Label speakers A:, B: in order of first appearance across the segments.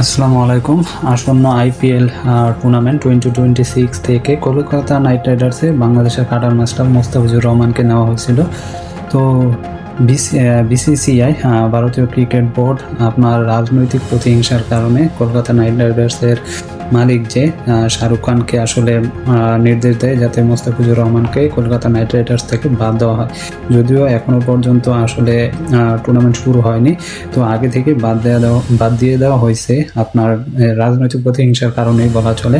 A: আসসালামু আলাইকুম। আসন্ন IPL tournament twenty twenty six থেকে কলকাতা নাইট রাইডার্সে বাংলাদেশের কাটার মাস্টার মোস্তাফিজুর রহমানকে নেওয়া হয়েছিল। তো বিসিসিআই ভারতীয় ক্রিকেট বোর্ড আপনার রাজনৈতিক প্রতিহিংসার কারণে কলকাতা নাইট রাইডার্সের মালিক যে শাহরুখ খানকে আসলে নির্দেশ দেয় যাতে মোস্তাফিজুর রহমানকে কলকাতা নাইট রাইডার্স থেকে বাদ দেওয়া হয়। যদিও এখনও পর্যন্ত আসলে টুর্নামেন্ট শুরু হয়নি, তো আগে থেকে বাদ দেওয়া দেওয়া, বাদ দিয়ে দেওয়া হয়েছে আপনার রাজনৈতিক প্রতিহিংসার কারণেই বলা চলে।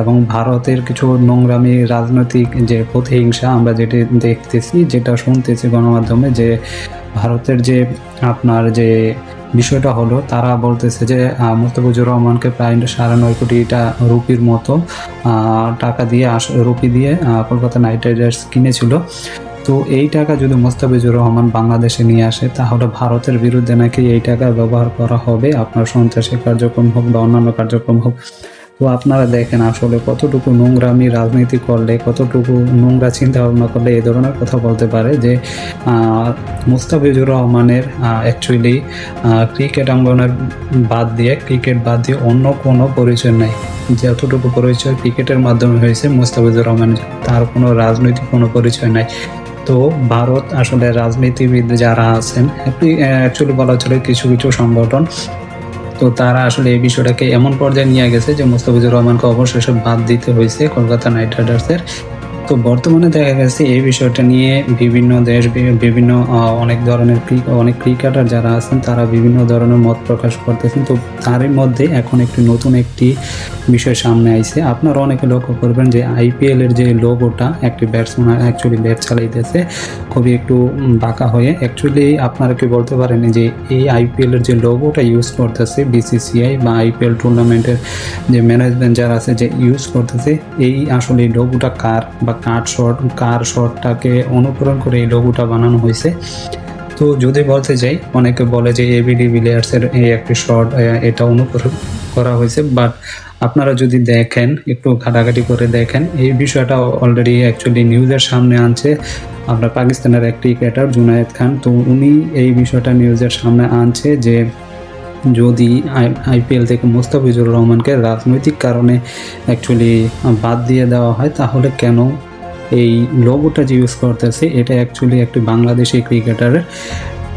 A: এবং ভারতের কিছু নোংরামি রাজনৈতিক যে প্রতিহিংসা আমরা যেটি দেখতেছি, যেটা শুনতেছি গণমাধ্যমে যে, ভারতের যে আপনার যে বিষয়টা হলো, তারা বলতেছে যে মুস্তাফিজুর রহমানকে প্রায় সাড়ে নয় কোটিটা রুপির মতো টাকা দিয়ে আস, রুপি দিয়ে কলকাতা নাইট রাইডার্স কিনেছিল। তো এই টাকা যদি মোস্তাফিজুর রহমান বাংলাদেশে নিয়ে আসে, তাহলে ভারতের বিরুদ্ধে নাকি এই টাকা ব্যবহার করা হবে? আপনার সন্ত্রাসী কার্যক্রম হোক বা অন্যান্য কার্যক্রম হোক তো আপনারা দেখেন আসলে কতটুকু নোংরামি রাজনীতি করলে, কতটুকু নোংরা চিন্তা ভাবনা করলে এই ধরনের কথা বলতে পারে যে মুস্তাফিজুর রহমানের অ্যাকচুয়ালি ক্রিকেট অঙ্গনের বাদ দিয়ে ক্রিকেট বাদ দিয়ে অন্য কোনো পরিচয় নেই। যতটুকু পরিচয় ক্রিকেটের মাধ্যমে হয়েছে, মুস্তাফিজুর রহমান তার কোনো রাজনৈতিক কোনো পরিচয় নাই। তো ভারত আসলে রাজনীতিবিদ যারা আছেন অ্যাকচুয়ালি বলা চলে কিছু কিছু সংগঠন তো তারা আসলে এই বিষয়টাকে এমন পর্যায়ে নিয়ে গেছে যে মুস্তাফিজুর রহমানকে অবশেষে বাদ দিতে হয়েছে কলকাতা নাইট রাইডার্সের। তো বর্তমানে দেখা গেছে এই বিষয়টা নিয়ে বিভিন্ন দেশ, বিভিন্ন অনেক ধরনের অনেক ক্রিকেটার যারা আছেন, তারা বিভিন্ন ধরনের মত প্রকাশ করতেছেন। তো তারই মধ্যে এখন একটি নতুন একটি বিষয় সামনে আইছে। আপনারা অনেকে লক্ষ্য করবেন যে আইপিএল এর যে লোগোটা, একটি ব্যাটসম্যান অ্যাকচুয়ালি ব্যাট চালাইতেছে, খুবই একটু বাঁকা হয়ে। অ্যাকচুয়ালি আপনারা কি বলতে পারেন যে এই আইপিএল এর যে লোগোটা ইউজ করতেছে বিসিসিআই বা আইপিএল টুর্নামেন্টের যে ম্যানেজমেন্ট যারা আছে, যে ইউজ করতেছে, এই আসলে এই লোগোটা কার বা কার শট কার শটটাকে অনুকরণ করে এই লোগোটা বানানো হয়েছে। তো যদি বলতে যাই, অনেকে বলে যে এবিডি বিলিয়ার্সের এই একটি শট এটা অনুকরণ করা হয়েছে বাট আপনারা যদি দেখেন, একটু ঘাটাঘাটি করে দেখেন, এই বিষয়টা অলরেডি অ্যাকচুয়ালি নিউজের সামনে আনছে। আপনার পাকিস্তানের এক ক্রিকেটার জুনায়েদ খান, তো উনি এই বিষয়টা নিউজের সামনে আনছে যে যদি আইপিএল থেকে মোস্তাফিজুর রহমানকে রাজনৈতিক কারণে অ্যাকচুয়ালি বাদ দিয়ে দেওয়া হয়, তাহলে কেন এই লোগোটা যে ইউজ করতেছে এটা অ্যাকচুয়ালি একটি বাংলাদেশি ক্রিকেটারের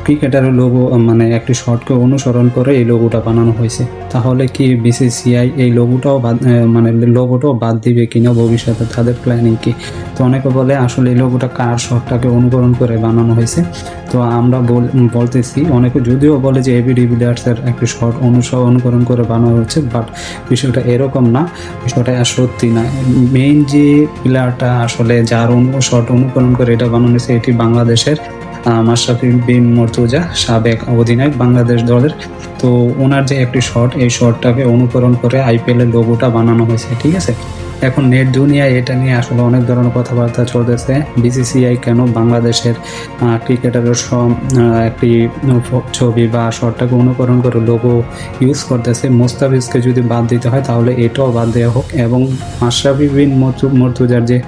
A: ক্রিকেটারের লোগো মানে একটি শর্টকে অনুসরণ করে এই লোগোটা বানানো হয়েছে। তাহলে কি বিসিসিআই এই লোগোটাও বাদ মানে লোগোটাও বাদ দিবে কিনা ভবিষ্যতে? তাদের প্ল্যানিং কি? তো অনেকে বলে আসলে এই লোগোটা কার শর্টটাকে অনুকরণ করে বানানো হয়েছে? তো আমরা বল- বলতেছি, অনেকে যদিও বলে যে এবি ডিভিলিয়ার্সের একটি শর্ট অনুসরণ অনুকরণ করে বানানো হচ্ছে বাট বিষয়টা এরকম না। বিষয়টা সত্যি না। মেইন যে প্লেয়ারটা আসলে যার অনু শর্ট অনুকরণ করে এটা বানানো হয়েছে, এটি বাংলাদেশের মাশরাফি বিন মর্তুজা সাবেক অধিনায়ক বাংলাদেশ দলের তো ওনার যে একটি শট, এই শটটাকে অনুকরণ করে আইপিএল এর লোগোটা বানানো হয়েছে, ঠিক আছে? এখন নেট দুনিয়ায় এটা নিয়ে আসলে অনেক ধরনের কথাবার্তা চলতেছে। বিসিসিআই কেন বাংলাদেশের ক্রিকেটারের একটি ছবি বা শটটাকে অনুকরণ করে লোগো ইউজ করতেছে। মোস্তাফিজকে যদি বাদ দিতে হয়, তাহলে এটাও বাদ দেওয়া হোক এবং মাশরাফি বিন মর্তু- মর্তুজার যে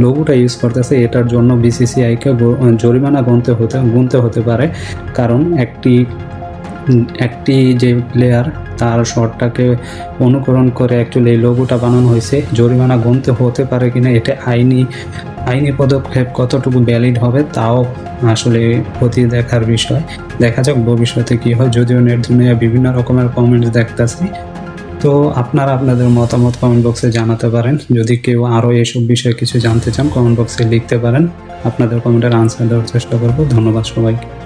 A: লোগোটা ইউজ করতেছে, এটার জন্য বিসিসিআইকে জরিমানা গুনতে হতে গুনতে হতে পারে। কারণ একটি একটি যে প্লেয়ার তার শটটাকে অনুকরণ করে অ্যাকচুয়ালি এই লোগোটা বানানো হয়েছে। জরিমানা গুনতে হতে পারে কিনা, এটা আইনি আইনি পদক্ষেপ কতটুকু ভ্যালিড হবে, তাও আসলে প্রতি দেখার বিষয়। দেখা যাক ভবিষ্যতে কি হয়, যদিও নেট দুনিয়া বিভিন্ন রকমের কমেন্টস দেখতেছি। তো আপনারা আপনাদের মতামত কমেন্ট বক্সে জানাতে পারেন। যদি কেউ আরও এইসব বিষয়ে কিছু জানতে চান কমেন্ট বক্সে লিখতে পারেন। আপনাদের কমেন্টের আনসার দেওয়ার চেষ্টা করব। ধন্যবাদ সবাইকে।